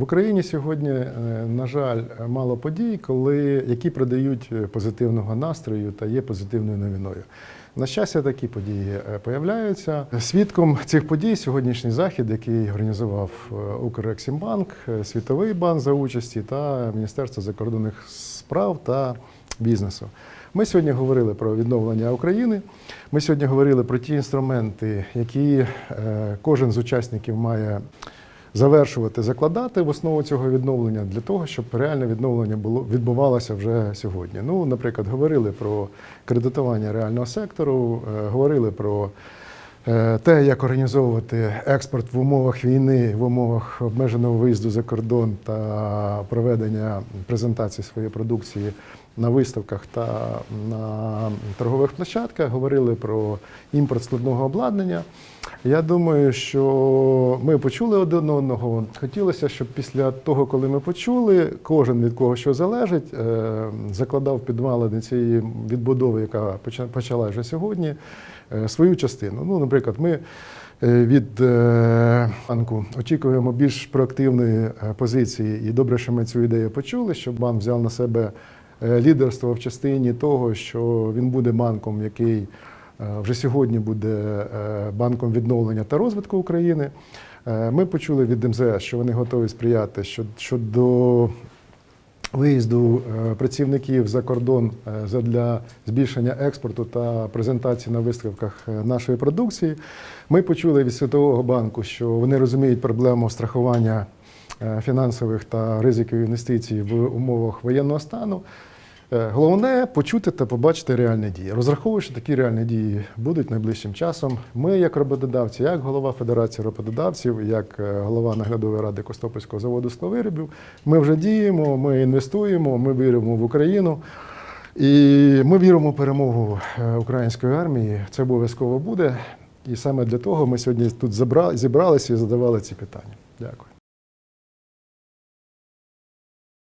В Україні сьогодні, е, на жаль, мало подій, коли, які продають е, позитивного настрою та є позитивною новиною. На щастя, такі події е, появляються. Свідком цих подій сьогоднішній захід, який організував Укрексімбанк, Світовий банк за участі та Міністерство закордонних справ та бізнесу. Ми сьогодні говорили про відновлення України. Ми сьогодні говорили про ті інструменти, які кожен з учасників має завершувати, закладати в основу цього відновлення для того, щоб реальне відновлення було відбувалося вже сьогодні. Ну, наприклад, говорили про кредитування реального сектору, е, говорили про е, те, як організовувати експорт в умовах війни, в умовах обмеженого виїзду за кордон та проведення презентації своєї продукції на виставках та на торгових площадках. Говорили про імпорт складного обладнання. Я думаю, що ми почули один одного. Хотілося, щоб після того, коли ми почули, кожен від кого що залежить, е, закладав підвалини цієї відбудови, яка почала вже сьогодні, е, свою частину. Ну, наприклад, ми е, від банку очікуємо більш проактивної позиції, і добре, що ми цю ідею почули, щоб банк взяв на себе лідерство в частині того, що він буде банком, який е, вже сьогодні буде е, банком відновлення та розвитку України. Е, Ми почули від МЗС, що вони готові сприяти щодо- виїзду е, працівників за кордон е, для збільшення експорту та презентації на виставках е, нашої продукції. Ми почули від Світового банку, що вони розуміють проблему страхування е, фінансових та ризиків інвестицій в умовах воєнного стану. Е, Головне почути та побачити реальні дії. Розраховую, що такі реальні дії будуть найближчим часом. Ми, як роботодавці, як голова Федерації роботодавців, як е, голова наглядової ради Костопольського заводу скловиробів, ми вже діємо, ми інвестуємо, ми віримо в Україну. І ми віримо в перемогу е, української армії. Це обов'язково буде. І саме для того ми сьогодні тут зібралися і задавали ці питання. Дякую.